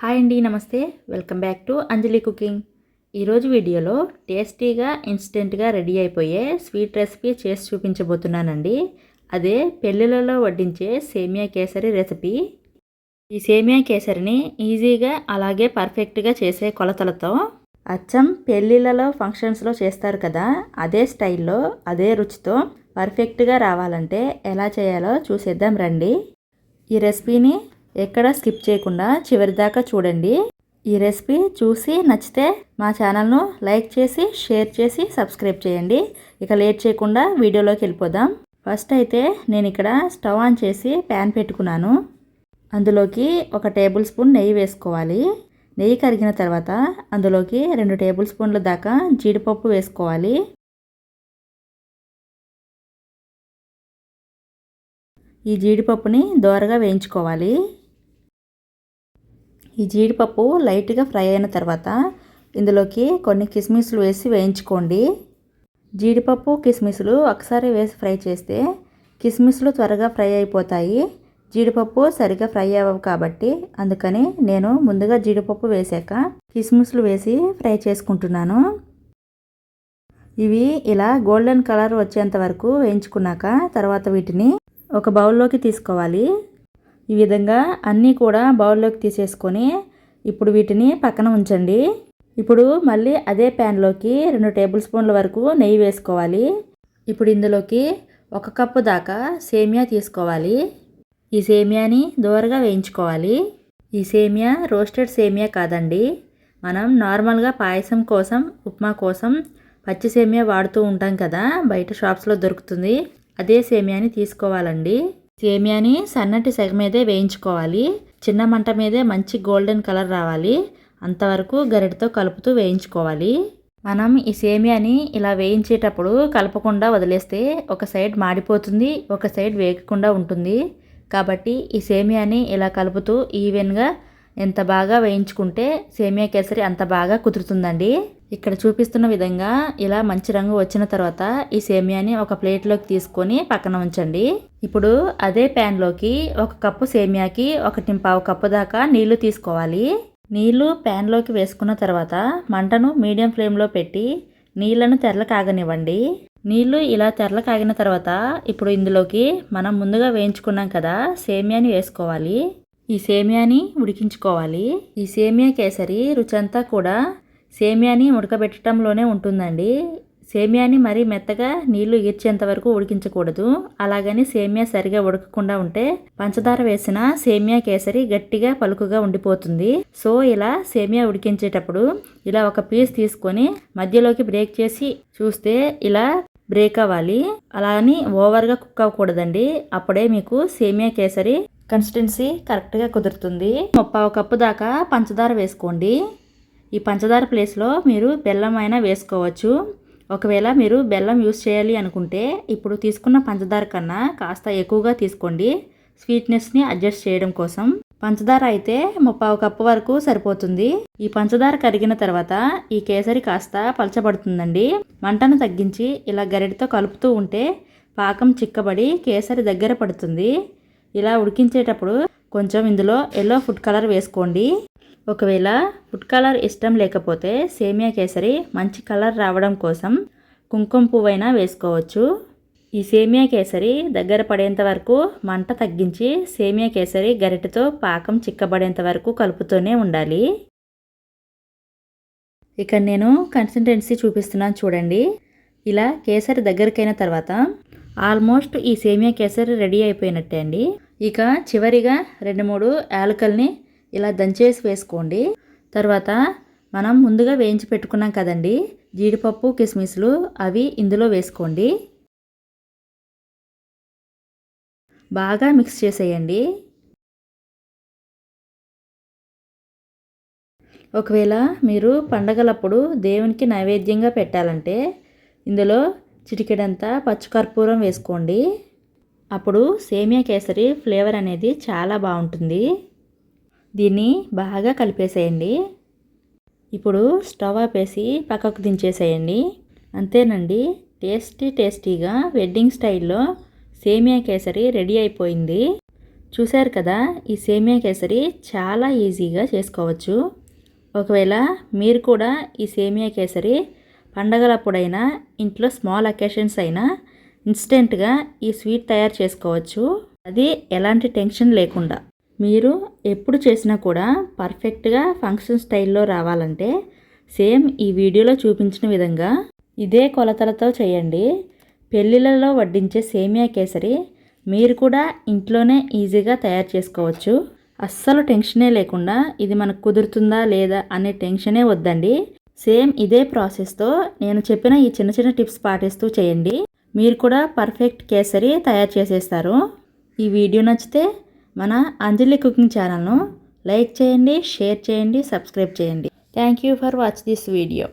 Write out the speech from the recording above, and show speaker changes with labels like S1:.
S1: Hi అండి నమస్తే. Welcome back to Anjali cooking. ఈరోజు వీడియోలో టేస్టీగా ఇన్స్టెంట్గా రెడీ అయిపోయే స్వీట్ రెసిపీ చేసి చూపించబోతున్నానండి. అదే పెళ్ళిళ్ళలో వడ్డించే సేమియా కేసరి రెసిపీ. ఈ సేమియా కేసరిని ఈజీగా అలాగే పర్ఫెక్ట్గా చేసే కొలతలతో అచ్చం పెళ్ళిళ్ళలో ఫంక్షన్స్లో చేస్తారు కదా అదే స్టైల్లో అదే రుచితో పర్ఫెక్ట్గా రావాలంటే ఎలా చేయాలో చూసేద్దాం రండి. ఈ రెసిపీని ఎక్కడ స్కిప్ చేయకుండా చివరి దాకా చూడండి. ఈ రెసిపీ చూసి నచ్చితే మా ఛానల్ను లైక్ చేసి షేర్ చేసి సబ్స్క్రైబ్ చేయండి. ఇక లేట్ చేయకుండా వీడియోలోకి వెళ్ళిపోదాం. ఫస్ట్ అయితే నేను ఇక్కడ స్టవ్ ఆన్ చేసి ప్యాన్ పెట్టుకున్నాను. అందులోకి ఒక టేబుల్ స్పూన్ నెయ్యి వేసుకోవాలి. నెయ్యి కరిగిన తర్వాత అందులోకి రెండు టేబుల్ స్పూన్ల దాకా జీడిపప్పు వేసుకోవాలి. ఈ జీడిపప్పుని దోరగా వేయించుకోవాలి. ఈ జీడిపప్పు లైట్గా ఫ్రై అయిన తర్వాత ఇందులోకి కొన్ని కిస్మిస్లు వేసి వేయించుకోండి. జీడిపప్పు కిస్మిస్లు ఒకసారి వేసి ఫ్రై చేస్తే కిస్మిస్లు త్వరగా ఫ్రై అయిపోతాయి. జీడిపప్పు సరిగా ఫ్రై అవ్వవు కాబట్టి అందుకని నేను ముందుగా జీడిపప్పు వేసాక కిస్మిస్లు వేసి ఫ్రై చేసుకుంటున్నాను. ఇవి ఇలా గోల్డెన్ కలర్ వచ్చేంత వరకు వేయించుకున్నాక తర్వాత వీటిని ఒక బౌల్లోకి తీసుకోవాలి. ఈ విధంగా అన్నీ కూడా బౌల్లోకి తీసేసుకొని ఇప్పుడు వీటిని పక్కన ఉంచండి. ఇప్పుడు మళ్ళీ అదే ప్యాన్లోకి రెండు టేబుల్ స్పూన్ల వరకు నెయ్యి వేసుకోవాలి. ఇప్పుడు ఇందులోకి ఒక కప్పు దాకా సేమియా తీసుకోవాలి. ఈ సేమియాని దూరగా వేయించుకోవాలి. ఈ సేమియా రోస్టెడ్ సేమియా కాదండి. మనం నార్మల్గా పాయసం కోసం ఉప్మా కోసం పచ్చి సేమియా వాడుతూ ఉంటాం కదా బయట షాప్స్లో దొరుకుతుంది. అదే సేమియాని తీసుకోవాలండి. సేమియాని సన్నటి సెగ మీదే వేయించుకోవాలి. చిన్న మంట మీదే మంచి గోల్డెన్ కలర్ రావాలి. అంతవరకు గరిటతో కలుపుతూ వేయించుకోవాలి. మనం ఈ సేమియాని ఇలా వేయించేటప్పుడు కలపకుండా వదిలేస్తే ఒక సైడ్ మాడిపోతుంది ఒక సైడ్ వేగకుండా ఉంటుంది. కాబట్టి ఈ సేమియాని ఇలా కలుపుతూ ఈవెన్గా ఎంత బాగా వేయించుకుంటే సేమియా కేసరి అంత బాగా కుదురుతుందండి. ఇక్కడ చూపిస్తున్న విధంగా ఇలా మంచి రంగు వచ్చిన తర్వాత ఈ సేమియాని ఒక ప్లేట్లోకి తీసుకొని పక్కన ఉంచండి. ఇప్పుడు అదే ప్యాన్లోకి ఒక కప్పు సేమియాకి ఒకటి పావు కప్పు దాకా నీళ్ళు తీసుకోవాలి. నీళ్ళు ప్యాన్లోకి వేసుకున్న తర్వాత మంటను మీడియం ఫ్లేమ్లో పెట్టి నీళ్ళను తెరల కాగనివ్వండి. నీళ్ళు ఇలా తెరల కాగిన తర్వాత ఇప్పుడు ఇందులోకి మనం ముందుగా వేయించుకున్నాం కదా సేమియాని వేసుకోవాలి. ఈ సేమియాని ఉడికించుకోవాలి. ఈ సేమియా కేసరి రుచంతా కూడా సేమియాని ఉడకబెట్టడంలోనే ఉంటుందండి. సేమియాని మరీ మెత్తగా నీళ్ళు ఈర్చేంత వరకు ఉడికించకూడదు. అలాగని సేమియా సరిగా ఉడకకుండా ఉంటే పంచదార వేసిన సేమియా కేసరి గట్టిగా పలుకుగా ఉండిపోతుంది. సో ఇలా సేమియా ఉడికించేటప్పుడు ఇలా ఒక పీస్ తీసుకొని మధ్యలోకి బ్రేక్ చేసి చూస్తే ఇలా బ్రేక్ అవ్వాలి. అలా అని ఓవర్గా కుక్ అవ్వకూడదండి. అప్పుడే మీకు సేమియా కేసరి కన్సిస్టెన్సీ కరెక్ట్గా కుదురుతుంది. ముప్పావు కప్పు దాకా పంచదార వేసుకోండి. ఈ పంచదార ప్లేస్లో మీరు బెల్లం అయినా వేసుకోవచ్చు. ఒకవేళ మీరు బెల్లం యూస్ చేయాలి అనుకుంటే ఇప్పుడు తీసుకున్న పంచదార కన్నా కాస్త ఎక్కువగా తీసుకోండి. స్వీట్నెస్ని అడ్జస్ట్ చేయడం కోసం. పంచదార అయితే ముప్పావు కప్పు వరకు సరిపోతుంది. ఈ పంచదార కరిగిన తర్వాత ఈ కేసరి కాస్త పలచబడుతుందండి. మంటను తగ్గించి ఇలా గరిటతో కలుపుతూ ఉంటే పాకం చిక్కబడి కేసరి దగ్గర పడుతుంది. ఇలా ఉడికించేటప్పుడు కొంచెం ఇందులో ఎల్లో ఫుడ్ కలర్ వేసుకోండి. ఒకవేళ ఫుడ్ కలర్ ఇష్టం లేకపోతే సేమియా కేసరి మంచి కలర్ రావడం కోసం కుంకుమ పువ్వైనా వేసుకోవచ్చు. ఈ సేమియా కేసరి దగ్గర పడేంత వరకు మంట తగ్గించి సేమియా కేసరి గరిటెతో పాకం చిక్కబడేంత వరకు కలుపుతూనే ఉండాలి. ఇక్కడ నేను కన్సిస్టెన్సీ చూపిస్తున్నాను చూడండి. ఇలా కేసరి దగ్గరకైన తర్వాత ఆల్మోస్ట్ ఈ సేమియా కేసరి రెడీ అయిపోయినట్టే అండి. ఇక చివరిగా రెండు మూడు యాలకల్ని ఇలా దంచేసి వేసుకోండి. తర్వాత మనం ముందుగా వేయించి పెట్టుకున్నాం కదండి. జీడిపప్పు కిస్మిస్లు అవి ఇందులో వేసుకోండి. బాగా మిక్స్ చేసేయండి. ఒకవేళ మీరు పండగలప్పుడు దేవునికి నైవేద్యంగా పెట్టాలంటే ఇందులో చిటికెడంతా పచ్చికర్పూరం వేసుకోండి. అప్పుడు సేమియా కేసరి ఫ్లేవర్ అనేది చాలా బాగుంటుంది. దీన్ని బాగా కలిపేసేయండి. ఇప్పుడు స్టవ్ ఆపేసి పక్కకు దించేసేయండి. అంతేనండి టేస్టీ టేస్టీగా వెడ్డింగ్ స్టైల్లో సేమియా కేసరి రెడీ అయిపోయింది. చూశారు కదా ఈ సేమియా కేసరి చాలా ఈజీగా చేసుకోవచ్చు. ఒకవేళ మీరు కూడా ఈ సేమియా కేసరి పండగలప్పుడైనా ఇంట్లో స్మాల్ అకేషన్స్ అయినా ఇన్స్టెంట్గా ఈ స్వీట్ తయారు చేసుకోవచ్చు. అది ఎలాంటి టెన్షన్ లేకుండా. మీరు ఎప్పుడు చేసినా కూడా పర్ఫెక్ట్గా ఫంక్షన్ స్టైల్లో రావాలంటే సేమ్ ఈ వీడియోలో చూపించిన విధంగా ఇదే కొలతలతో చేయండి. పెళ్ళిళ్ళలో వడ్డించే సేమియా కేసరి మీరు కూడా ఇంట్లోనే ఈజీగా తయారు చేసుకోవచ్చు. అస్సలు టెన్షనే లేకుండా ఇది మనకు కుదురుతుందా లేదా అనే టెన్షనే వద్దండి. సేమ్ ఇదే ప్రాసెస్తో నేను చెప్పిన ఈ చిన్న చిన్న టిప్స్ పాటిస్తూ చేయండి. మీరు కూడా పర్ఫెక్ట్ కేసరి తయారు చేసేస్తారు. ఈ వీడియో నచ్చితే మన అంజలి కుకింగ్ ఛానల్ను లైక్ చేయండి షేర్ చేయండి సబ్స్క్రైబ్ చేయండి. Thank you for watch this video